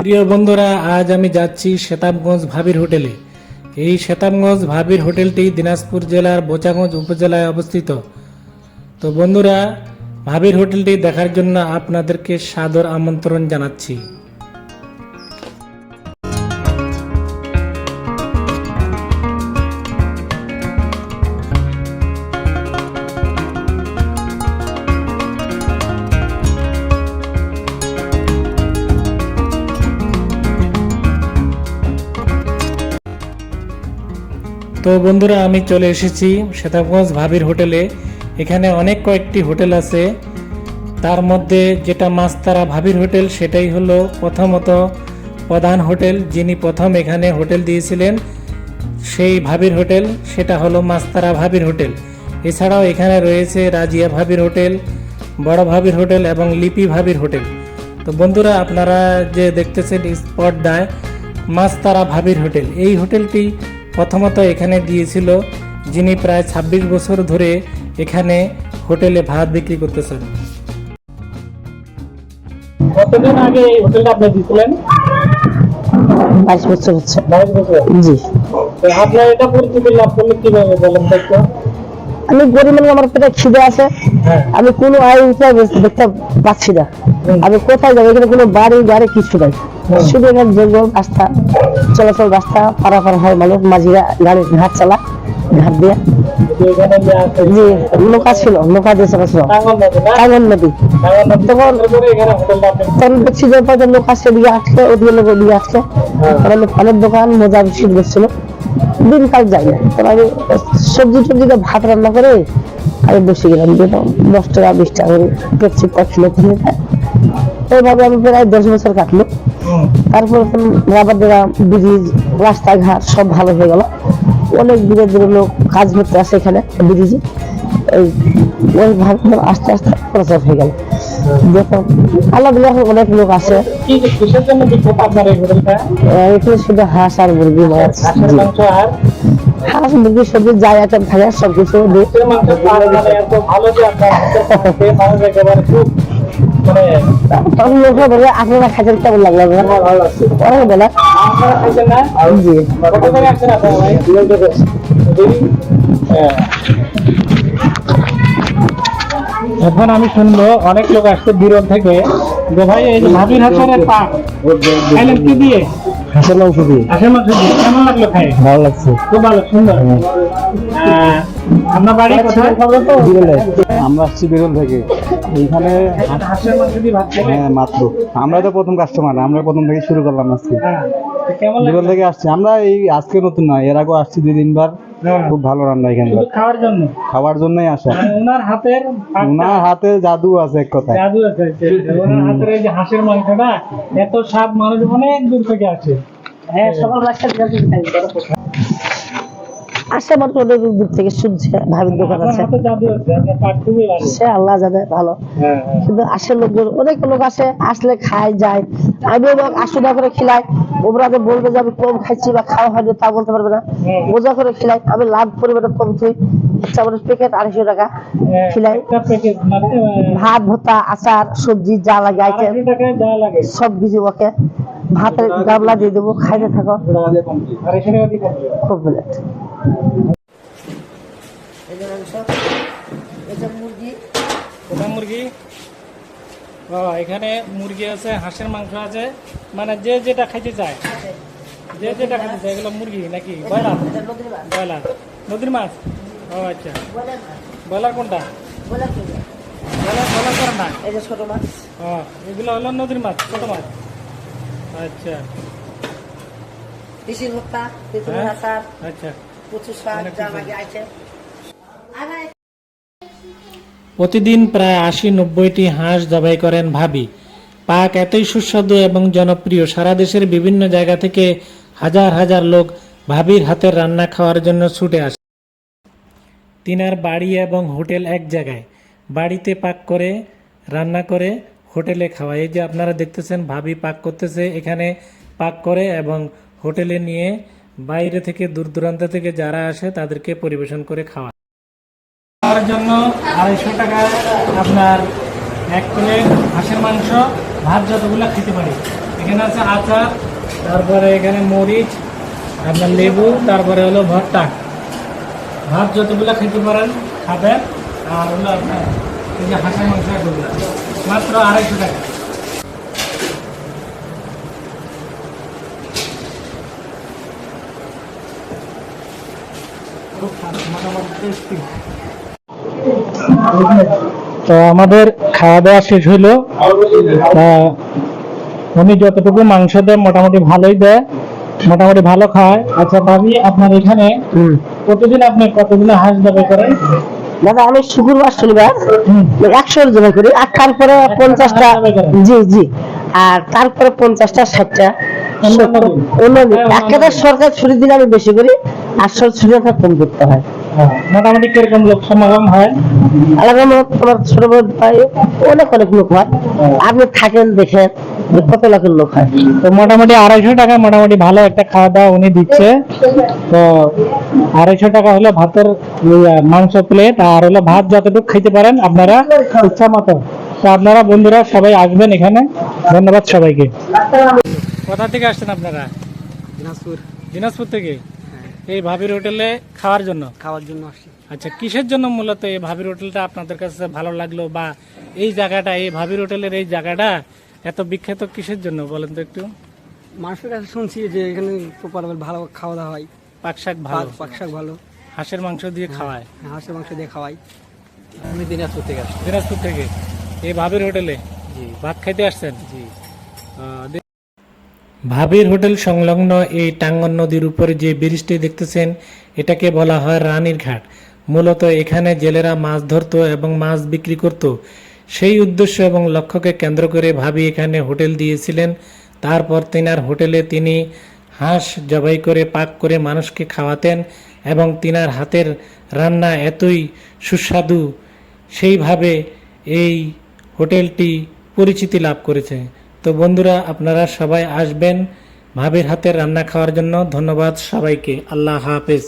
প্রিয় বন্ধুরা, আজ আমি যাচ্ছি শ্বেতাবগঞ্জ ভাবির হোটেলে। এই শ্বেতাবগঞ্জ ভাবির হোটেলটি দিনাজপুর জেলার বোচাগঞ্জ উপজেলায় অবস্থিত। তো বন্ধুরা, ভাবির হোটেলটি দেখার জন্য আপনাদেরকে সাদর আমন্ত্রণ জানাচ্ছি। তো বন্ধুরা, আমি চলে এসেছি শ্বেতাবগঞ্জ ভাবির হোটেলে। এখানে অনেক কয়েকটি হোটেল আছে। তার মধ্যে যেটা মাস্তারা ভাবির হোটেল, সেটাই হলো প্রথমত প্রধান হোটেল, যিনি প্রথম এখানে হোটেল দিয়েছিলেন। সেই ভাবির হোটেল, সেটা হলো মাস্তারা ভাবির হোটেল। এছাড়াও এখানে রয়েছে রাজিয়া ভাবির হোটেল, বড় ভাবির হোটেল এবং লিপি ভাবির হোটেল। তো বন্ধুরা, আপনারা যে দেখতেছেন স্পর্দায় মাস্তারা ভাবির হোটেল। এই হোটেলটি প্রথমত এখানে দিয়েছিল যিনি প্রায় ২৬ বছর ধরে এখানে হোটেলে ভাত বিক্রি করতেছেন। কতদিন আগে এই হোটেলটা আপনি দিয়েছিলেন বাইশ বছর হচ্ছে। বাইশ বছর? জি। আপনার এটা পরিচিতি লাভ করলে কীভাবে বলেন আমি গরিব মানুষ আমার পেটে খিদে আছে। হ্যাঁ। আমি কোনো আয় উপায় দেখতে পাচ্ছি না। আমি কোথায় যাব? এখানে কোনো বাড়ি গাড়ি কিছু নাই। এখানে জঙ্গল রাস্তা চলাচল রাস্তা পারাপার হয় মানুষ মাঝিরা গাড়ি ঘাট চালা ঘাট দিয়ে। যে যে জি নৌকা ছিল নৌকা দিয়ে চলাচল। নদী না কাগন নদী। তখন- তখন দেখছি যে ওদিকে লোক ওদিকে আসছে হ্যাঁ। ফলের দোকান মোজা বিস্কুট করছিল দিন কাল যাই না। তখন আমি সবজি টবজি ভাত রান্না করে আমি বসে গেলাম যেরকম দশ টাকা বিশ টাকা করে পেপসি কট ছিল কিনে। এইভাবে আমি প্রায় দশ বছর কাটলো। তারপর রাবার দেওয়া ব্রিজ রাস্তাঘাট সব ভালো হয়ে গেল। অনেক দূরে দূরে লোক কাজ করতে আসে এখানে ব্রিজে। ওই আস্তে আস্তে প্রচার হয়ে গেল। যখন অনেক লোক এখানে শুধু হাঁস আর মুরগি মাছ হাঁস মুরগি সবজি যা আইটেম থাকে সব মানে খুব মানে তখন লোক ধরে আপনারা খাইছেন কেমন লাগল? আপনার ভালো লাগছে। অনেক বেলা আপনারা খাইছেন না? জি কত করে আসছেন আপনারা ভাই। এখন আমি শুনব অনেক লোক আসছে বিরল থেকে। যে ভাই এই যে ভাবির হাসানের পাক খাইলেন কি দিয়ে? হাঁসের মাংস দিয়ে? হাঁসের মাংস দিয়ে। কেমন লাগল খাই? ভালো লাগছে। খুব ভালো সুন্দর। আপনার বাড়ি কোথায়? আমরা আসছি বিরল থেকে। এইখানে হাঁসের মাংস দিয়ে ভাত হ্যাঁ মাত্র। আমরা তো প্রথম কাস্টমার আমরা প্রথম থেকে শুরু করলাম আজকে। হ্যাঁ কেমন বেরোল থেকে আসছি। আমরা এই আজকে নতুন নয় এর আগেও আসছি দুই তিনবার। হ্যাঁ। খুব ভালো রান্না এখানে খাওয়ার জন্য? খাওয়ার জন্যই আসা। মানে ওনার হাতের ওনার হাতে জাদু আছে এক কথা জাদু আছে ওনার হাতের এই যে হাঁসের মাংসটা এত স্বাদ মানুষ অনেক দূর থেকে আসে। হ্যাঁ সকাল বাচ্চা আসে দূর থেকে শুনছে ভাবির দোকান আছে। সে আল্লাহ জানে ভালো। হ্যাঁ হ্যাঁ। কিন্তু আসে লোকজন অনেক লোক আসে আসলে খায় যায়। আমিও লোক করে খিলাই ওরা বলবে যে আমি কম খাইছি বা খাওয়া হয়নি তা বলতে পারবে না। মজা করে খিলাই আমি লাভ পরিমাণে কম খাই। চামড়ের প্যাকেট আড়াইশো টাকা। হ্যাঁ, খিলাই। ভাত ভর্তা আচার সবজি যা লাগে আইটেম। সব কিছু ওকে। ভাতের গামলা দিয়ে দেবো খাইতে থাকো। আড়াইশো কোথা মুরগি। এখানে মুরগি আছে হাঁসের মাংস আছে। মানে যে যেটা খাইতে চায়। যে যেটা খাইতে চায় এগুলো মুরগি নাকি? ব্রয়লার? ব্রয়লার। নদীর মাছ? ও আচ্ছা। ব্রয়লার কোনটা? ব্রয়লার ব্রয়লার করে না এই ছোট মাছ এগুলো হলো নদীর মাছ ছোট মাছ। আচ্ছা। ভর্তা হ্যাঁ। আচ্ছা। প্রতিদিন প্রায় আশি নব্বইটি হাঁস জবাই করেন ভাবি। পাক এতই সুস্বাদু এবং জনপ্রিয় সারা দেশের বিভিন্ন জায়গা থেকে হাজার হাজার লোক ভাবির হাতের রান্না খাওয়ার জন্য ছুটে আসে। তিনার বাড়ি এবং হোটেল এক জায়গায়। বাড়িতে পাক করে রান্না করে হোটেলে খাওয়ায়। এই যে আপনারা দেখতেছেন ভাবি পাক করতেছে এখানে পাক করে এবং হোটেলে নিয়ে বাইরে থেকে দূর দূরান্ত থেকে যারা আসে, তাদেরকে পরিবেশন করে খাওয়া। খাওয়ার জন্য আড়াইশো টাকা আপনার এক প্লেট হাঁসের মাংস, ভাত যতগুলো খেতে পারি। এখানে আছে আচার, তারপরে এখানে মরিচ, আপনার লেবু, তারপরে হলো ভর্তা। ভাত যতগুলো খেতে পারেন, খাবেন। আর হলো আপনার এই যে হাঁসের মাংস মাত্র আড়াইশো টাকা খুব ভালো, মোটামুটি tasty। তো আমাদের খাওয়া দাওয়া শেষ হইল। উনি যতটুকু মাংস দেয় মোটামুটি ভালোই দেয় মোটামুটি ভালো খায়। আচ্ছা ভাবি আপনার এখানে প্রতিদিন আপনি কতদিন হাঁস জবাই করেন? দাদা আমি শুক্রবার শনিবার একশো জমা করি আর তারপরে পঞ্চাশটা জি জি। আর তারপরে পঞ্চাশটা ষাটটা। অন্য একেবারে সরকার ছুটি দিলে আমি বেশি করি সরকার ছুটি কম করতে হয়। হ্যাঁ, মোটামুটি কীরকম লোক সমাগম হয়? আলাদা মত তোমার ছোট বোন ভাই অনেক অনেক লোক হয়। আপনি থাকেন দেখেন কত লাখের লোক হয়। তো মোটামুটি আড়াইশো টাকা মোটামুটি ভালো একটা খাওয়া দাওয়া উনি দিচ্ছে। তো আড়াইশো টাকা হলো ভাতের মাংস প্লেট আর হলো ভাত যতটুকু খেতে পারেন আপনারা। ইচ্ছা মতো। তো আপনারা বন্ধুরা সবাই আসবেন এখানে। ধন্যবাদ সবাইকে। কোথা থেকে আসছেন আপনারা? দিনাজপুর। দিনাজপুর থেকে? এই ভাবির হোটেলে খাওয়ার জন্য? খাওয়ার জন্য আসছি। আচ্ছা কিসের জন্য মূলত এই ভাবির হোটেলটা আপনাদের কাছে ভালো লাগল বা এই জায়গাটা এই ভাবির হোটেলের এই জায়গাটা এত বিখ্যাত কিসের জন্য বলেন তো একটু? মানুষের কাছে শুনছি যে এখানে প্রপার ভালো খাওয়া দাওয়া হয়। পাক শাক ভালো। পাক- শাক ভালো। হাঁসের মাংস দিয়ে খাওয়ায়। হাঁসের মাংস দিয়ে খাওয়াই আমি দিনাজপুর থেকে আসছি। দিনাজপুর থেকে? এই ভাবির হোটেলে? জি। ভাত খাইতে আসছেন? জি। ভাবির হোটেল সংলগ্ন এই টাঙ্গন নদীর উপরে যে ব্রিজটি দেখতেছেন, এটাকে বলা হয় রানীর ঘাট। মূলত এখানে জেলেরা মাছ ধরতো এবং মাছ বিক্রি করত। সেই উদ্দেশ্য এবং লক্ষ্যকে কেন্দ্র করে ভাবি এখানে হোটেল দিয়েছিলেন। তারপর তিনার হোটেলে তিনি হাঁস জবাই করে, পাক করে মানুষকে খাওয়াতেন এবং তিনার হাতের রান্না এতই সুস্বাদু, সেইভাবে এই হোটেলটি পরিচিতি লাভ করেছে। তো বন্ধুরা আপনারা সবাই আসবেন ভাবির হাতের রান্না খাওয়ার জন্য। ধন্যবাদ সবাইকে। আল্লাহ হাফেজ।